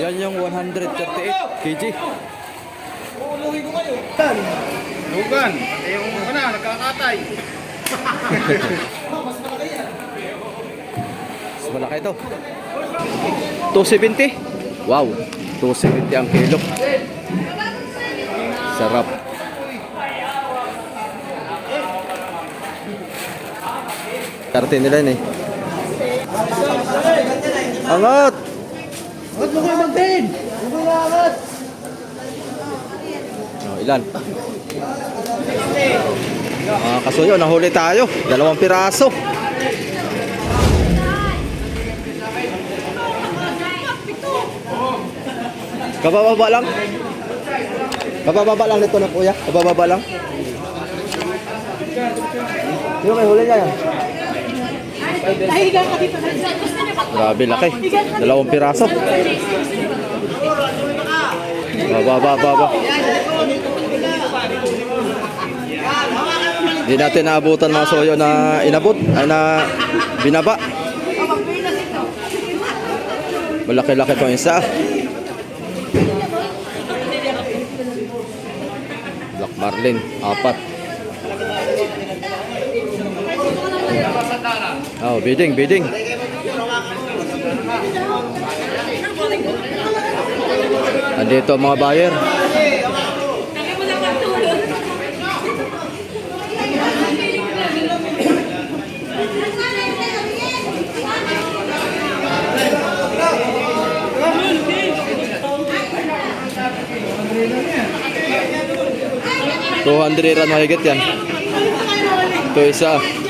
Yan yung 138 kg. Lugan. Pati yung ano, nagkakatay. Mas malaki ito. 270. Wow. 270 ang kilo. Sarap. Karte nila yun eh. Angat! Ba't mo kayo mag-10? Ano ba angat? Oh, ilan? Mga kasuyo, nahuli tayo. Dalawang piraso. Kabababa lang. Kabababa lang nito na kuya. Kabababa lang. Yung may huli niya yan. Nahiga ka dito. Grabe laki. Dalawang piraso. Baba, baba, baba. Hindi natin naabutan mga soyo na inabot, ay na binaba. Malaki-laki itong isa. Black Marlin, apat. Oh, bidding, bidding. Andito mga buyer. Two hundred ran mahigit yan. Ito isa.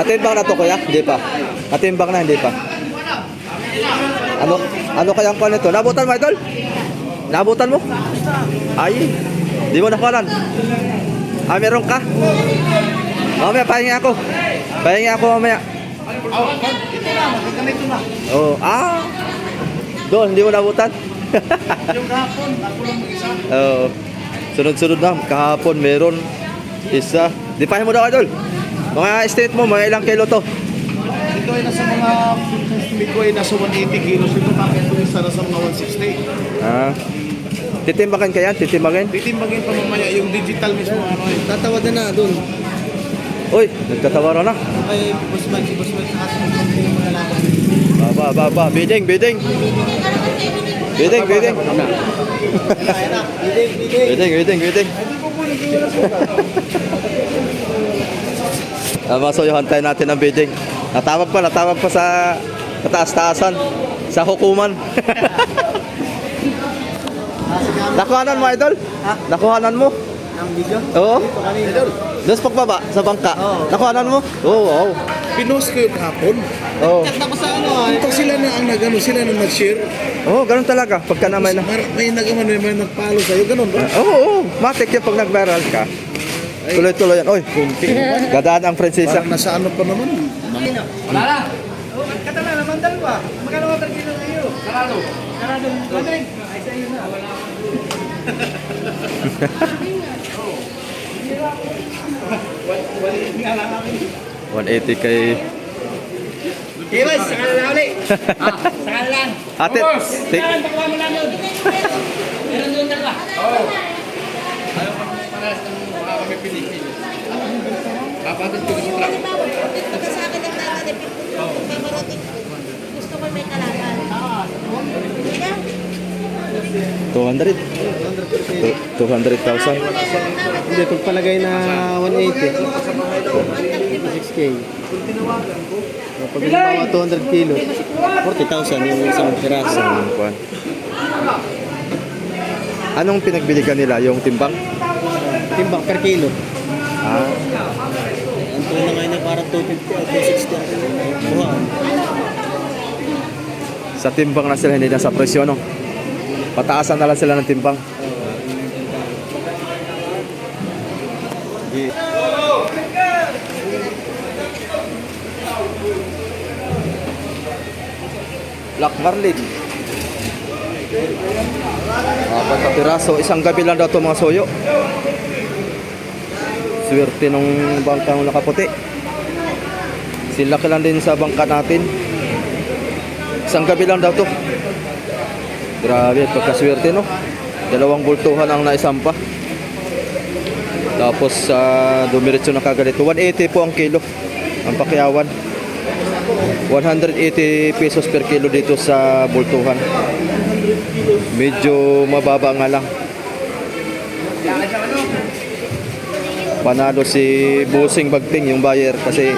Natimbang na to kuya? Hindi pa. Natimbang na, hindi pa. Ano ano kaya ang kwan nito? Nabutan mo idol? Nabutan mo? Ay, di mo nakuhanan. Ah, meron ka? Mamaya, pahingi ako. Pahingi ako mamaya. Ito na. Oh, ah. Doon, hindi mo nabutan? Yung kahapon, ako lang mag-isa. Oo. Sunod-sunod na. Kahapon meron isa. Di pahin mo daw idol. Mga estimate mo, mga ilang kilo to? Ito ay nasa mga, ko ay nasa 180 kilos. Ito bakit ito isa nasa mga 160. Ah. Titimbakan ka yan? Titimbakan? Titimbagin pa mamaya yung digital mismo. Ano eh. Tatawad na na doon. Uy, nagtatawaran na. Kay Boss Mike, si Boss Mike, at yung mga laban. Baba, baba. Bidding, bidding. Bidding, bidding. Bidding, bidding, bidding. Tama, so yung hantayin natin ang bidding. Natawag pa, natawag pa sa kataas-taasan. Sa hukuman. Nakuhanan mo, idol? Ha? Nakuhanan mo? Ang video? Oo. Sa pagbaba, sa bangka. Oo. Nakuhanan mo? Oo, wow. Pinost ko yung kahapon. Oo. Tapos sa ano, ito sila na ang nagano, sila na nag-share. Oo, ganun talaga. Pagka na may na... May nagano, may nagpalo sa'yo, ganun ba? Oo, oo. Matik yan pag nag-viral ka. Tuloy-tuloy yan. Oy, gadaan ang prinsesa. Parang nasa ano pa naman. One eighty kay Iwas, sa kanila ulit. Ah, sa kanila. ate. Take, Pagkawa mo lang yun. Meron doon dalawa. Oo. Ayaw pa para sa mga kami pinipili. Kapatid ko. Halimbawa, dito ka sa akin ng nanay, mamarating. Gusto ko may kalaban. Hindi na. 200. 200,000. Hindi, pag palagay na 180, 6K. Pag mga 200 kilo, 40,000 yung isang piraso. Ang. Anong pinagbili ka nila? Yung timbang? Timbang per kilo. Ah, Ang tuwa na ngayon na parang 250 o 260 ang sa timbang na sila, hindi na sa presyo, no? Pataasan na lang sila ng timbang. Black Marlin. Apat na piraso. Isang gabi lang daw ito mga soyo. Swerte nung bangkang nakaputi. Sila ka din sa bangka natin. Isang gabi lang daw to. Grabe, pagkaswerte no. Dalawang bultuhan ang naisampa. Tapos sa dumiretso na kagad ito. 180 po ang kilo. Ang pakyawan. 180 pesos per kilo dito sa bultuhan. Medyo mababa nga lang. Panalo si Busing Bagting yung buyer kasi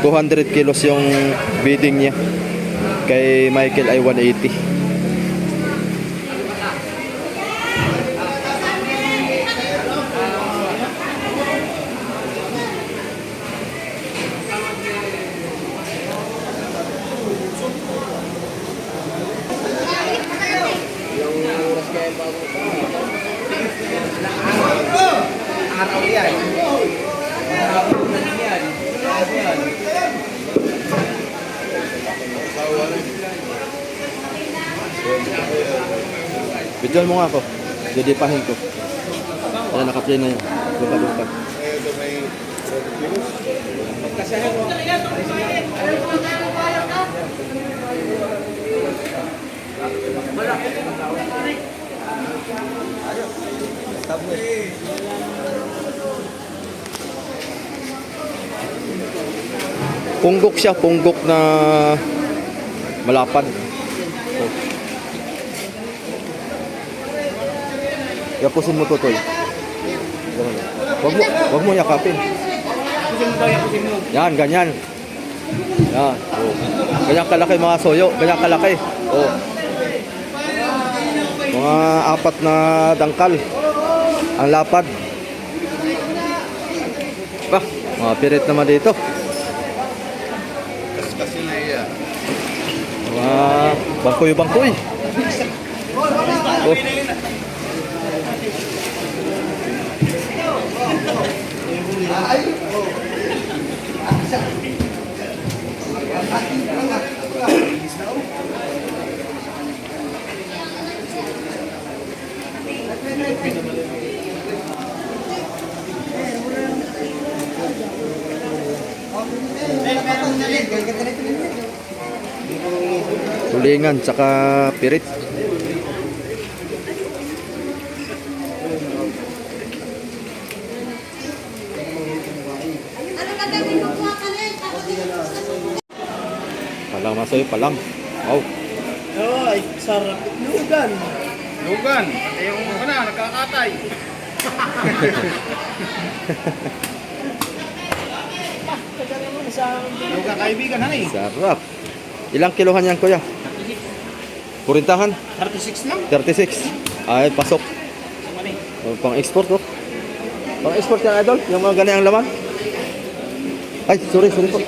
200 kilos yung bidding niya. Kay Michael ay 180. Araw yan. Araw yan. Bidyan mo nga ako. Jadi pahin ko. Ayan, nakaplay na yun. Lupa, lupa. Punggok siya, punggok na malapad. Yapusin mo tutoy. Ganun. Wag mo, wag mo yakapin. Yan, ganyan. Yan. Oh. Ganyan kalaki mga soyo. Ganyan kalaki. Oh. Mga apat na dangkal. Ang lapad. Mga pirit naman dito. Mga bangkoy-bangkoy. Oh. Tulingan tsaka pirit. Ano eh? Palang masoy, palang. Wow. Ay, sarap. Lugan. Lugan. Yung ano na, nagkakatay. Lugan kaibigan, eh? Sarap. Ilang kilohan yan, kuya? Purintahan? 36 lang. 36. Ay, pasok. Oh, pang export, oh. Pang export yan, idol? Yung mga ganyan ang laman? Ay, sorry, sorry po.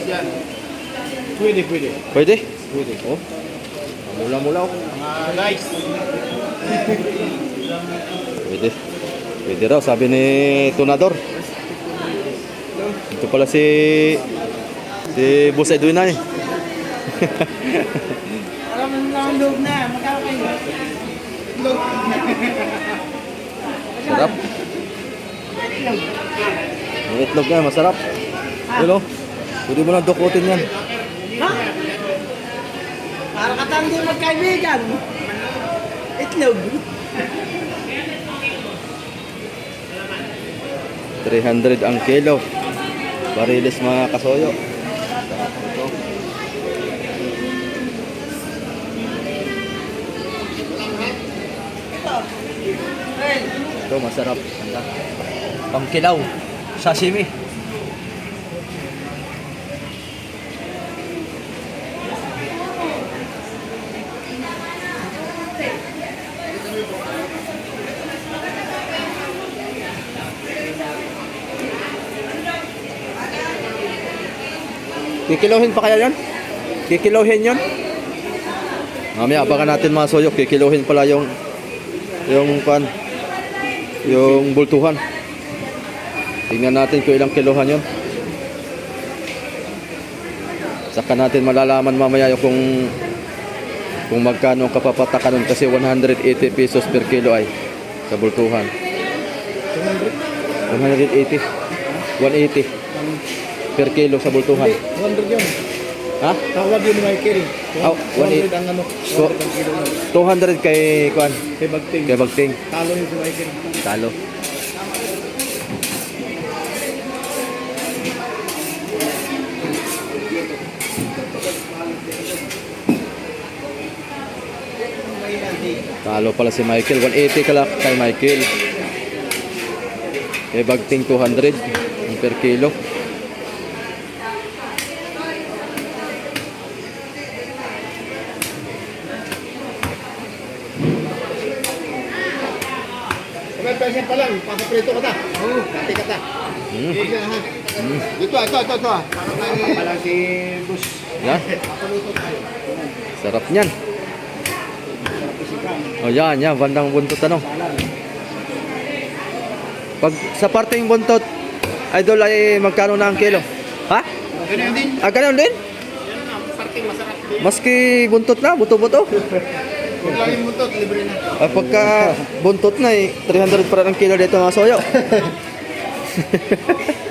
Pwede, pwede. Pwede? Pwede. Oh. Mula-mula, oh. Mga guys. Pwede. Pwede raw, sabi ni Tunador. Ito pala si... Si Boss Edwin na eh. Alam mo na ang loob na. Magkano kayo? Sarap. Yung itlog nga, masarap. Hello? Pwede mo lang dukutin yan. Para ka tandi magkaibigan. Itlog. 300 ang kilo. Bariles mga kasoyo. Ito masarap. Pangkilaw. Sashimi. Kikilohin pa kaya yon? Kikilohin yon? Mamaya abangan natin mga soyo, kikilohin pala yung yung pan yung bultuhan. Tingnan natin kung ilang kilohan yon. Saka natin malalaman mamaya yung kung kung magkano ang kapapataka nun kasi 180 pesos per kilo ay sa bultuhan. 180. 180 per kilo sa bultuhan. 100 yun. Ha? Tawag yun Michael. Oh, 100 180. ang ano. So- 100 ang lang. 200 kay Kwan. Kay Bagting. Kay Bagting. Talo yun si Michael. Talo. Talo pala si Michael. 180 ka lang kay Michael. Kay Bagting 200 ang per kilo. May present pa lang, papaprito ka ta. Oo. Dati ka ta. Mm. Dito, ha? Dito, ito, ito, ito. Parang si Bus. Yan. Sarap niyan. O yan, yan. Bandang buntot ano. Pag sa parteng buntot, idol ay magkano na ang kilo? Ha? Ganyan din. Ah, ganun din? Masarap din. Maski buntot na, buto-buto. Huwag lang yung mutot, libre na. Ah, pagka buntot na eh, 300 pa rin ang kilo dito mga soyo.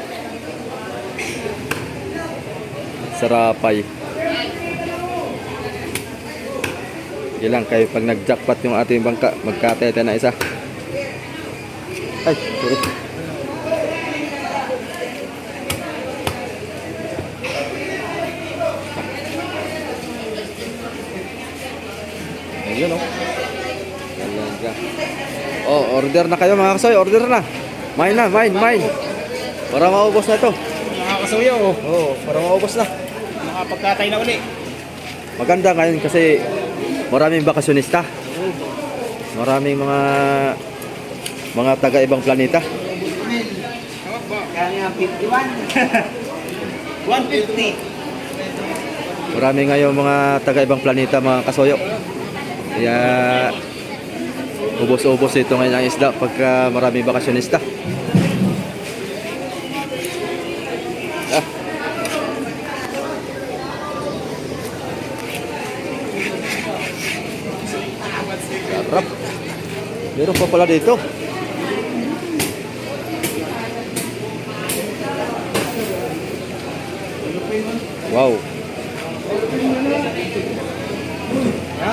Sarapay. Ilang kayo pag nag-jackpot yung ating bangka, magkatete na isa. Ay, sorry. Ayun oh. Talaga. Oh, order na kayo mga kasoy, order na. Main na, main, main. Para maubos na to. Nakakasuyo. oh. Oo, para maubos na. Nakapagkatay na uli. Maganda ngayon kasi maraming bakasyonista. Maraming mga mga taga ibang planeta. Kaya 51. 150. Marami ngayon mga taga ibang planeta mga kasoyo. Kaya ubos-ubos ito ngayon ang isda pagka maraming bakasyonista. Meron pa pala dito. Wow.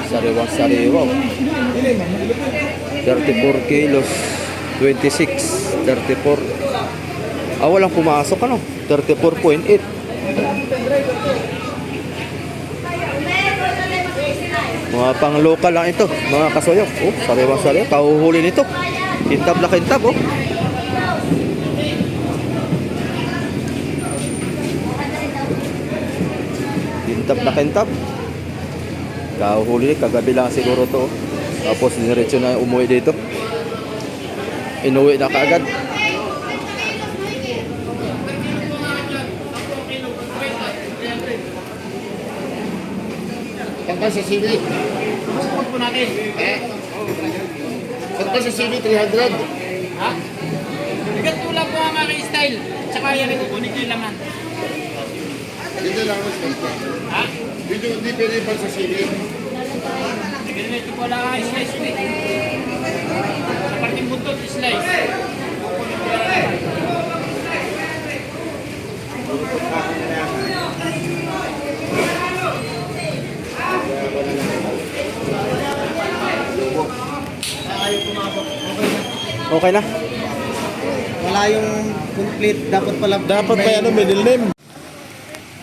Sariwang sariwa. 34 kilos. 26. 34. Ah, walang pumasok ano? 34.8. Mga pang local lang ito, mga kasoyo. Oh, sariwang sariwa. Kahuhuli nito. Kintab na kintab, oh. Kintab na kintab. Kahuhuli, kagabi lang siguro to. oh. Tapos diretso na umuwi dito. Inuwi na kaagad. Pagka sa CV. Masukot po natin. Eh? Pagka sa CV, 300. Ha? Ganito lang po ang aking style. Tsaka yan ito kunin ko yung laman. Dito lang ang sponsor. Ha? Dito, hindi pwede pa sa CV. Ganito po lang ang slice ko eh. Sa parting buntot, slice. Okay na? Wala yung complete. Dapat pala. Dapat pa ano, middle name.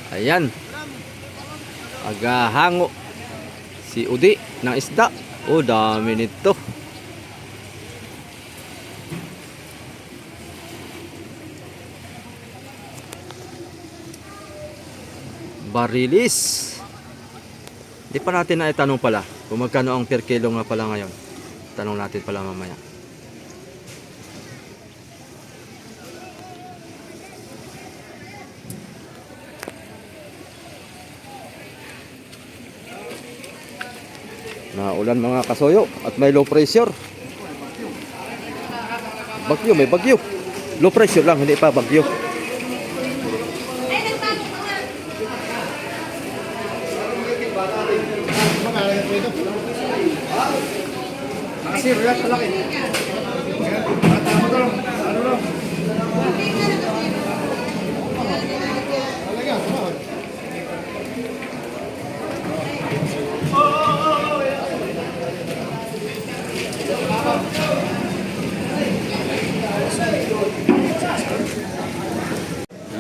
Ayan. Agahango. Si Udi ng isda. Oh, dami nito. Barilis. Di pa natin na itanong pala kung magkano ang per kilo nga pala ngayon. Tanong natin pala mamaya. na ulan mga kasoyo at may low pressure. Bagyo, may bagyo. Low pressure lang, hindi pa bagyo. Kasi relax lang eh. Tama ka lang. Ano lang? Talaga, tama.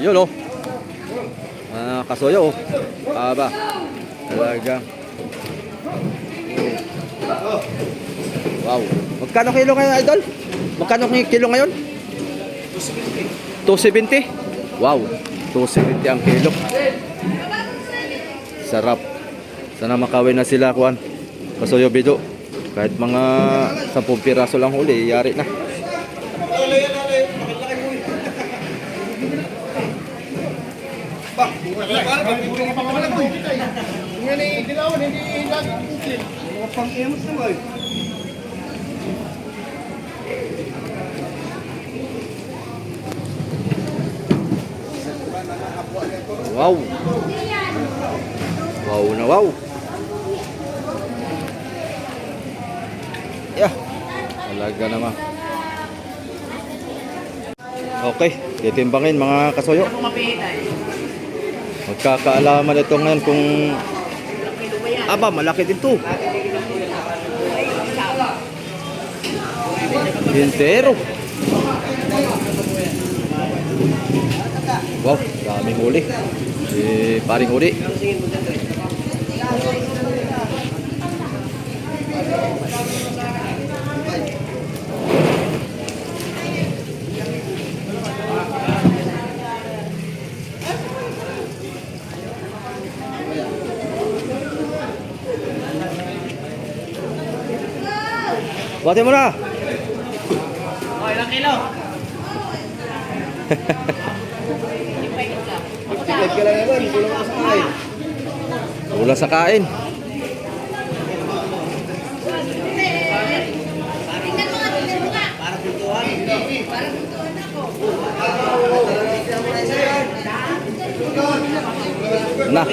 Yun oh. Ah, kasoyo oh. Aba. Talaga. Wow. Magkano kilo ngayon, idol? Magkano ki- kilo ngayon? 270. Wow. 270 ang kilo. Sarap. Sana makawin na sila, Kuan. Kasoyo bido. Kahit mga 10 piraso lang huli, yari na. Ngayon ay dilawan, hindi lagi kuklit. Mga pang-emos naman. Wow. Wow na wow. Yeah. Talaga naman. Okay, titimbangin mga kasoyo. Magkakaalaman ito ngayon kung Aba, malaki din to. Entero. Wow, daming huli. Si paring huli. Buhatin mo na. Oh, ilang kilo? Kulang sa kain. Na.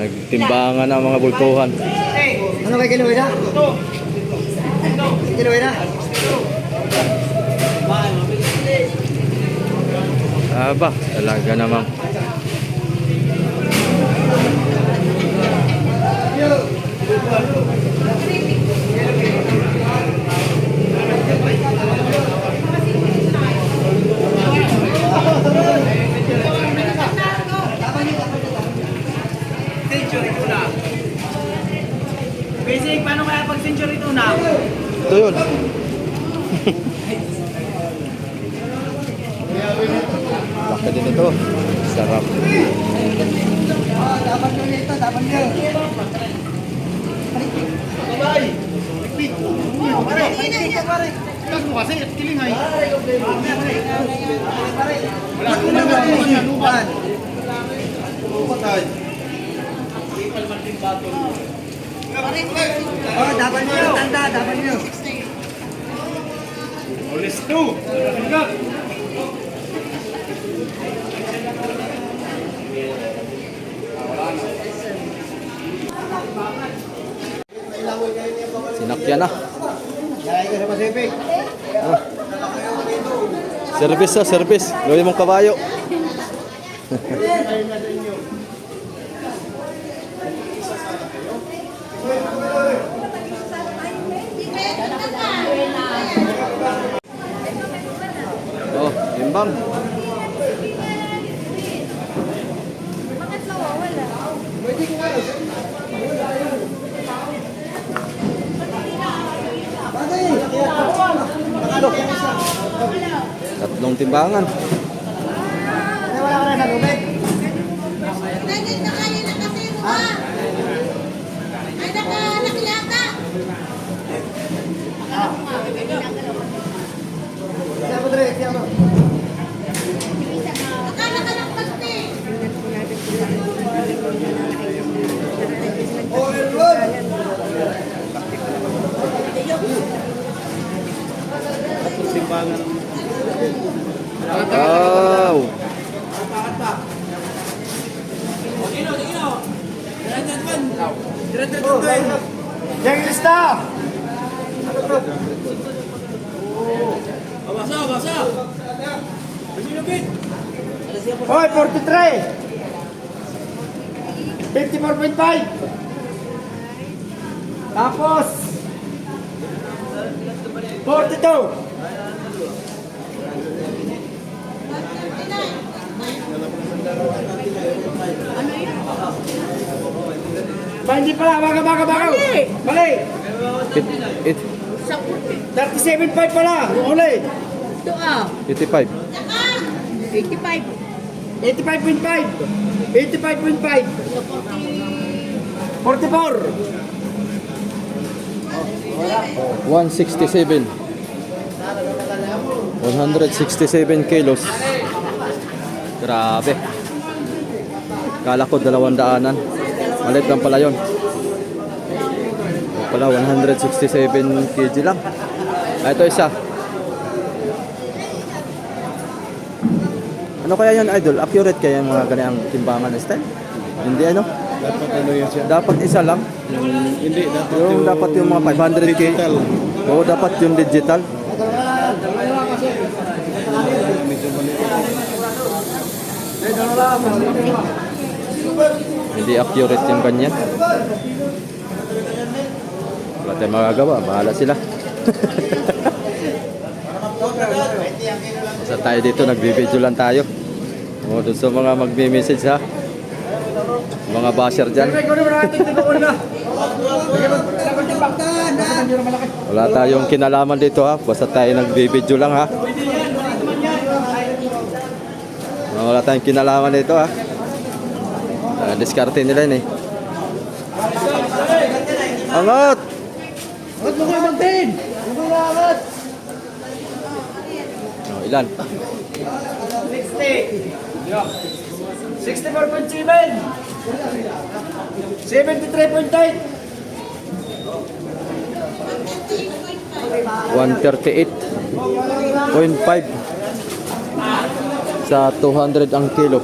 Nagtimbangan na ang mga bultuhan. Ano kay kinuwi na? Kinuwi na? Aba, talaga namang. Basic, paano kaya pag century tuna? Ito yun. Laki din ito. Sarap. Kas mo kasi, kiling ay. Wala ko na mga lupan. Patay. Oh, dapat niyo, tanda, dapat niyo. Olis 2. Sinakyan na. Ah. Service sa service. Gawin mong kabayo. oh, timbang. Tatlong timbangan. Wala ka na sa lubid. Naging na kayo na kasi mo Ay, naka, nakilata. Siya mo, Dre, siya mo. Akala ka ng pasti. Wow. Yang lista! Basa, basa. Hoy, 43! 54.5! Tapos! 42! Ba, hindi pala. Baka, baka, baka. Mali. It, it, 37.5 pala. Yung uli. Ito ah. 85. 85. 85.5. 85.5. 44. 167. 167 kilos. Grabe. Kala ko dalawang daanan. Malit lang pala yun. Pala 167 kg lang. Ah, ito isa. Ano kaya yun, idol? Accurate kaya yung mga ganyan timbangan style? Hindi ano? Dapat ano yun siya? Dapat isa lang. Yung, hindi, dapat Yung dapat yung mga 500k. digital. Oo, dapat yung digital. Hindi accurate yung ganyan. Wala tayong magagawa. Bahala sila. Basta tayo dito, nagbibideo lang tayo. O, doon sa mga magme-message ha. Mga basher dyan. Wala tayong kinalaman dito ha. Basta tayo nagbibideo lang ha. Wala tayong kinalaman dito ha. Ah, diskarte nila yun eh. Angat! Ba't mo kayo mag-10? Oh, ilan? 60. 64.7. 73.8. 138.5 sa 200 ang kilo.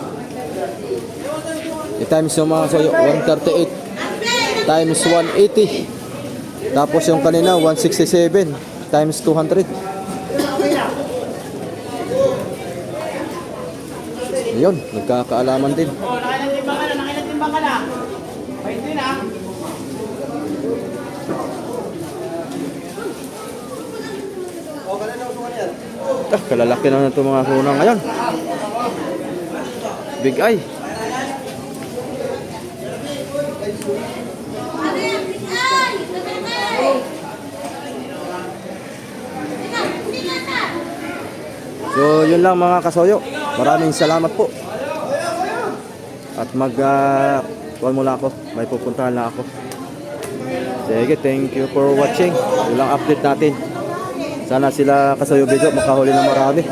I-times yung mga sayo, 138 times 180. Tapos yung kanina, 167 times 200. Yun, nagkakaalaman din. Oh, nakilatimbang ka na, nakilatimbang ka na. Ayun din ah. Ah, kalalaki na ito mga kuna ngayon. Big eye. So, yun lang mga kasoyo. Maraming salamat po. At mag uh, kuhan muna ako. May pupuntahan na ako. Sige, thank you for watching. Yun lang update natin. Sana sila kasayo video makahuli ng marami.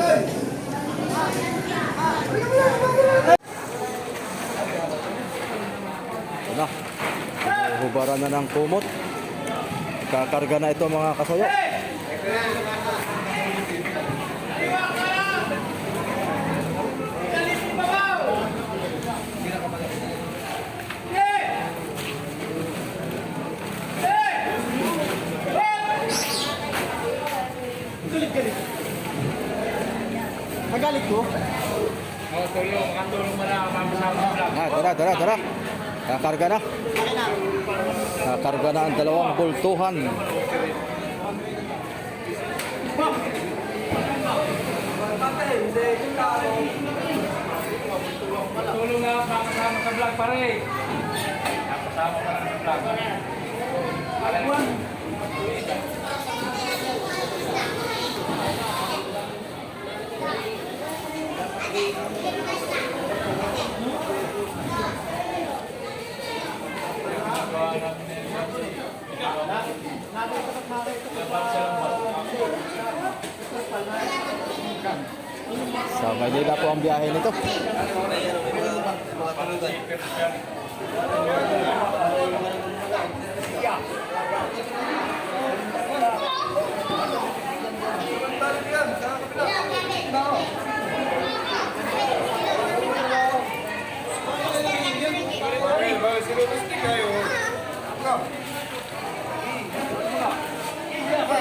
Na. Hubaran na ng kumot. Kakarga na ito mga kasayo. Nagalit ko? Ah, tara, tara, tara. Kakarga na. Kakarga na ang dalawang bultuhan. Tulong na kasama sa vlog pare. Kasama ka sa vlog. Sa Maynila po ang biyahe nito.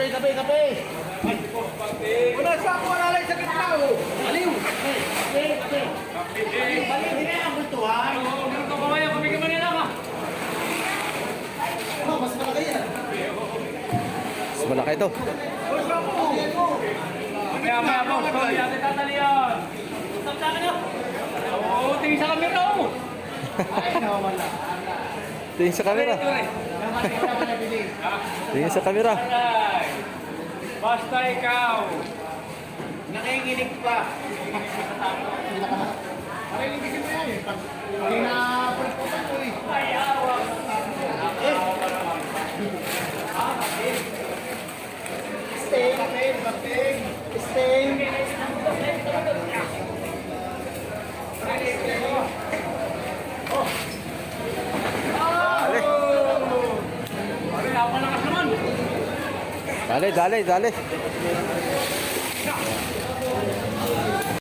Kape, kape, kape. Wala sa ako, wala lang sa gitna, oh. Aliw. Kape, kape. Bali, hindi na ang bultuhan. Oo, ganito ka kaya, kami ka manila ka. Oh, mas malaki yan. Mas malaki ito. Maya, maya, boss. Kami natin tatali yan. Stop sa akin, oh. Oo, tingin sa camera, oh. Ay, nawawala. Tingin sa camera. Ito, eh. Ikaw na nabili. Tingin sa camera. Basta ikaw. Nakikinig pa. Nakikinig mo yan eh. Pag hindi na pulputan ko eh. Stay, kapit, kapit. Stay. Dali. डाले डाले डाले